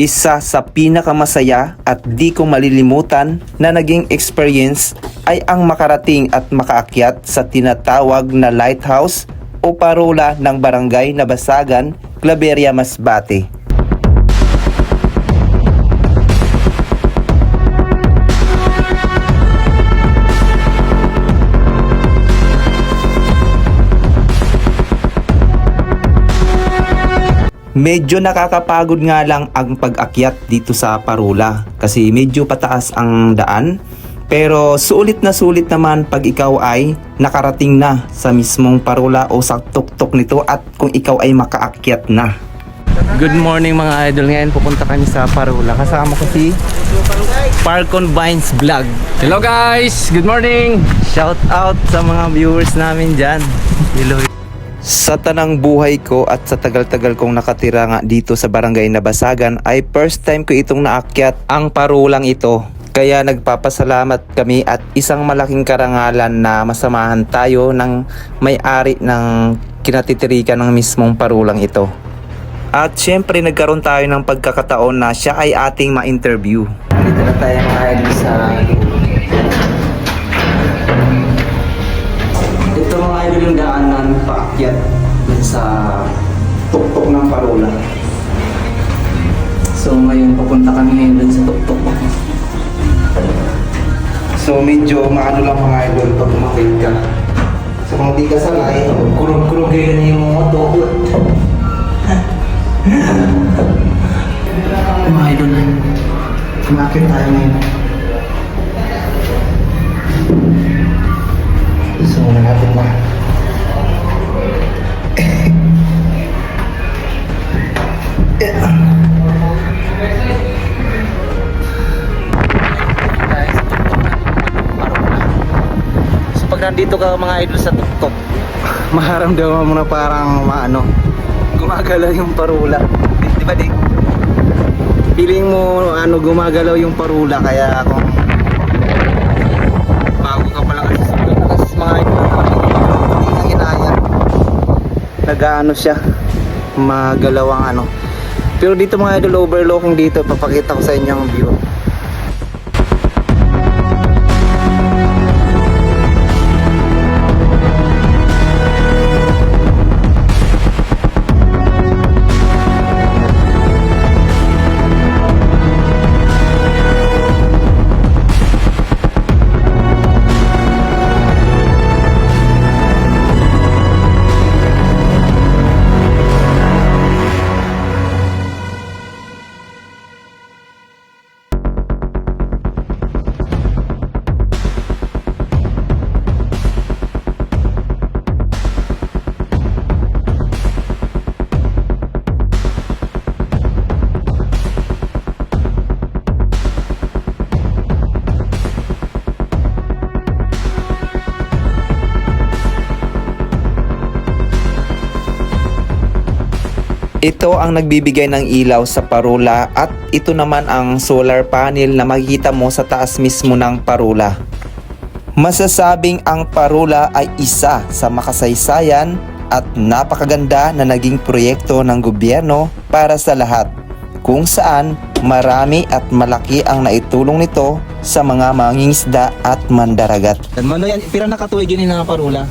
Isa sa pinakamasaya at di ko malilimutan na naging experience ay ang makarating at makaakyat sa tinatawag na lighthouse o parola ng barangay na Basagan, Claveria, Masbate. Medyo nakakapagod nga lang ang pag-akyat dito sa Parula kasi medyo pataas ang daan. Pero sulit na sulit naman pag ikaw ay nakarating na sa mismong Parula o sa tuktok nito at kung ikaw ay makaakyat na. Good morning mga idol. Ngayon pupunta kami sa Parula. Kasama ko si Parkon Vines Vlog. Hello guys! Good morning! Shout out sa mga viewers namin dyan. Hello. Sa tanang buhay ko at sa tagal-tagal kong nakatira nga dito sa barangay na Basagan ay first time ko itong naakyat ang parulang ito. Kaya nagpapasalamat kami at isang malaking karangalan na masamahan tayo ng may-ari ng kinatitirikan ng mismong parulang ito. At syempre nagkaroon tayo ng pagkakataon na siya ay ating ma-interview. Dito na tayo mga sa mga idol yung daanan paakyat sa tuktok ng parola. So ngayon papunta kami ngayon dun sa tuktok. So medyo maano lang mga idol pag umakit ka. So kung di ka sanay, kurog-kurog kayo na yung mga moto. mga idol, umakit tayo ngayon. So, nalapit na. So, pag nandito ka mga idol sa tuktok, maharamdaman mo na parang maano, gumagalaw yung parula. Di, di ba di? Feeling mo ano gumagalaw yung parula kaya kung bago ka pa lang kasi sa tapos mga hindi inaya nagaano siya magalawang ano. Pero dito mga idol overlooking dito papakita ko sa inyo ang view Ito ang nagbibigay ng ilaw sa parula at ito naman ang solar panel na makikita mo sa taas mismo ng parula. Masasabing ang parula ay isa sa makasaysayan at napakaganda na naging proyekto ng gobyerno para sa lahat kung saan marami at malaki ang naitulong nito sa mga mangingisda at mandaragat. Mano yan, pira nakatuig yun yung parula.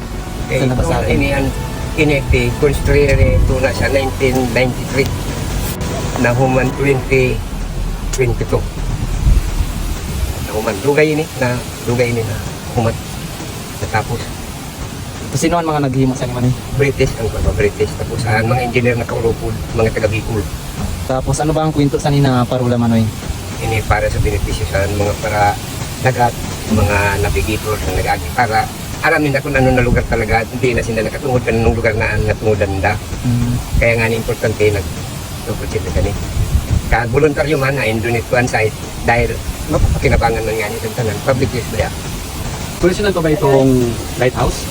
Eh, ito inekti, construire ito na sa 1993 na human 2022. Na human, dugay ini, na dugay ini na human. Natapos, Sino ang mga naghimo sa naman eh? British ang mga British. Tapos ang mga engineer na kaulupol, mga taga Bicol. Tapos ano ba ang kwento sa nina parula manoy? Ini para sa benepisyo sa mga para dagat, mga navigator na nag para alamin na kung ano na lugar talaga, hindi na sila nakatungod ka ng lugar na natungodan nila. Mm. Kaya nga ni importante nag tungkol kani. Ka voluntaryo man na indunit ko site dahil mapapakinabangan man nga ni itong tanan. Public use ba yan? Professional pa ba itong lighthouse?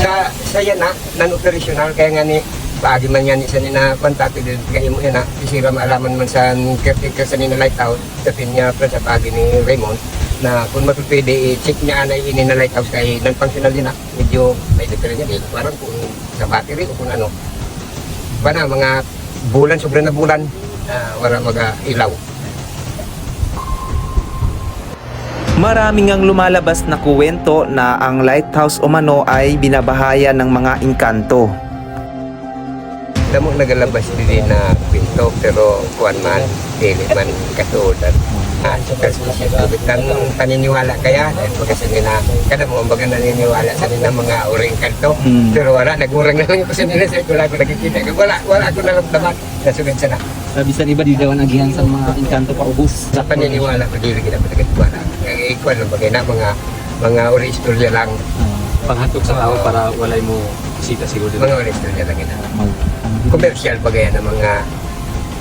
Sa saya na, non-operational, kaya nga ni paagi man yan isa ni na kontakto din kaya mo yan na isira maalaman man sa caretaker sa nina lighthouse tapin niya pa sa paagi ni Raymond na kung mapipwede i-check niya na ini na lighthouse kay non-functional din na medyo may difference yan eh. parang kung sa battery o kung ano ba na mga bulan sobra na bulan uh, wala mga ilaw. Maraming ang lumalabas na kuwento na ang lighthouse umano ay binabahayan ng mga inkanto. Damo nagalabas din na pinto pero kuan man dili man katuodan. Ah, kasi kan paniniwala kaya dahil kasi nila kada mo ang baga naniniwala sa nila mga uring kanto. Hmm. pero wala nagurang na lang ko sa nila sa wala ko nakikita. Wala wala ko naramdaman. Nasugad sana Sabi sa iba, di daw nagihan sa mga inkanto pa ubus. sa paniniwala ko dili kita pagkatiwala ang lang bagay na mga mga uri istorya lang. Panghatok sa tao para walay mo bisita siguro. Mga uri istorya lang ina commercial bagay na mga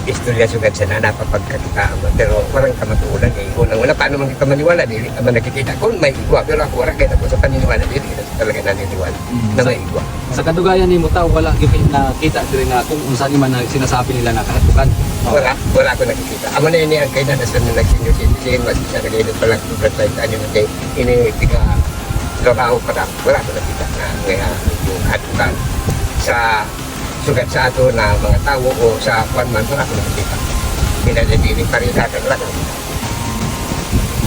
istorya sugad sa na napapagkakitaan mo pero walang kamatuulan eh unang una paano man kita maniwala dili ka man nakikita kung may igwa pero ako wala kita ko sa paniniwala dili kita talaga naniniwala na may igwa Sa kadugayan ni mo tao, wala yung nakita din na kung unsa ni man na sinasabi nila na kahatukan. wala wala ako nakikita amo na ini ang kay na sa nagsinyo sin mas siya nagayod pala ko sa tayo ano kay ini tiga trabaho pa wala ko nakita na kaya yung hatukan sa sugat sa ato na mga tao o sa kwan man wala ko nakikita. Pinadadili pa rin natin nakikita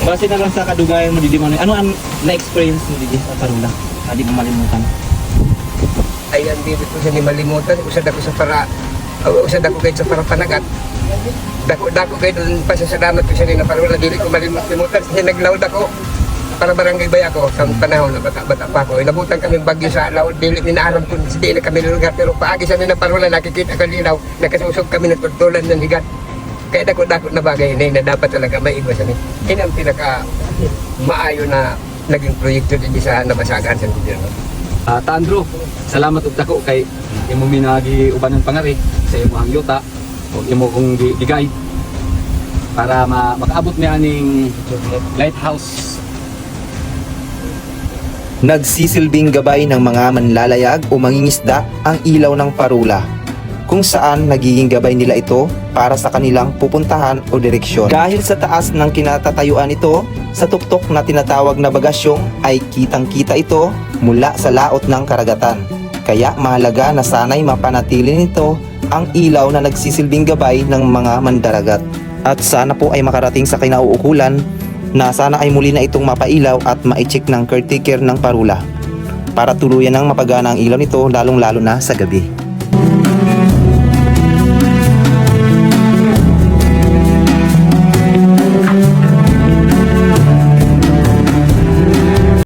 Base na lang sa kadugayan mo, Didi Manoy, ano ang na-experience mo, Didi, sa Parula? Hindi mo malimutan. ayan dito ko sa ni malimutan usad ako sa para uh, usad ako kahit sa para panagat. Dako dako kay doon pasasalamat ko sa ni na parola dili ko malimutan. Kasi naglawd ako para barangay bay ako sa panahon na bata-bata pa ako inabutan kami bagyo sa laod dili ninaaram ko hindi na kami lugar pero paagi sa ni na parola nakikita ko linaw nakasusog kami ng tultulan ng higat. Kaya dako dako na bagay na, na dapat talaga may iwas ni ini ang pinaka maayo na naging proyekto din sa nabasagan sa gobyerno. Ah, Tandro, salamat ug dako kay imo minagi uban ng pangari sa imo ang yuta o imo kong gi- gigay para ma makaabot mi aning lighthouse Nagsisilbing gabay ng mga manlalayag o mangingisda ang ilaw ng parula kung saan nagiging gabay nila ito para sa kanilang pupuntahan o direksyon. Dahil sa taas ng kinatatayuan ito, sa tuktok na tinatawag na bagasyong ay kitang-kita ito mula sa laot ng karagatan. Kaya mahalaga na sana'y mapanatili nito ang ilaw na nagsisilbing gabay ng mga mandaragat. At sana po ay makarating sa kinauukulan na sana ay muli na itong mapailaw at maicheck ng caretaker ng parula para tuluyan ng mapagana ang ilaw nito lalong lalo na sa gabi.